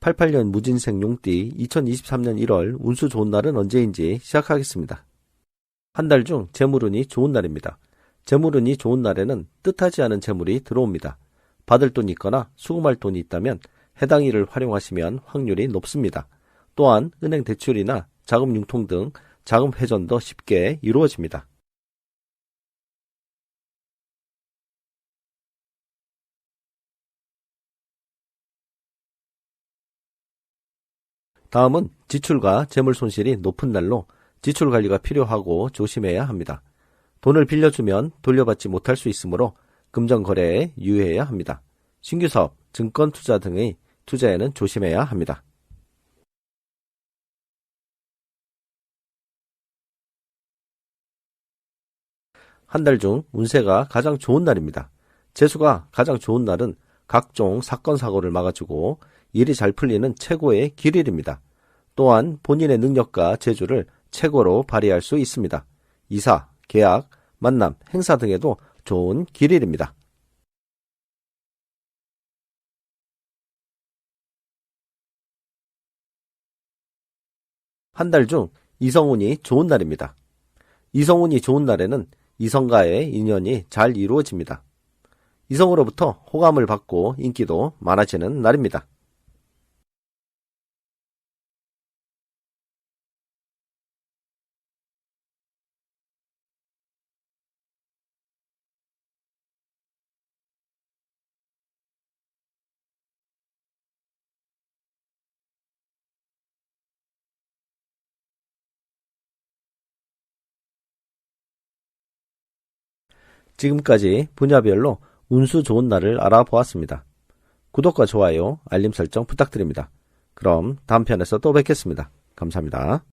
88년 무진생 용띠 2023년 1월 운수 좋은 날은 언제인지 시작하겠습니다. 한 달 중 재물운이 좋은 날입니다. 재물운이 좋은 날에는 뜻하지 않은 재물이 들어옵니다. 받을 돈이 있거나 수금할 돈이 있다면 해당 일을 활용하시면 확률이 높습니다. 또한 은행 대출이나 자금 융통 등 자금 회전도 쉽게 이루어집니다. 다음은 지출과 재물 손실이 높은 날로 지출 관리가 필요하고 조심해야 합니다. 돈을 빌려주면 돌려받지 못할 수 있으므로 금전 거래에 유의해야 합니다. 신규 사업, 증권 투자 등의 투자에는 조심해야 합니다. 한 달 중 운세가 가장 좋은 날입니다. 재수가 가장 좋은 날은 각종 사건 사고를 막아주고 일이 잘 풀리는 최고의 길일입니다. 또한 본인의 능력과 재주를 최고로 발휘할 수 있습니다. 이사, 계약, 만남, 행사 등에도 좋은 길일입니다. 한 달 중 이성운이 좋은 날입니다. 이성운이 좋은 날에는 이성과의 인연이 잘 이루어집니다. 이성으로부터 호감을 받고 인기도 많아지는 날입니다. 지금까지 분야별로 운수 좋은 날을 알아보았습니다. 구독과 좋아요, 알림 설정 부탁드립니다. 그럼 다음 편에서 또 뵙겠습니다. 감사합니다.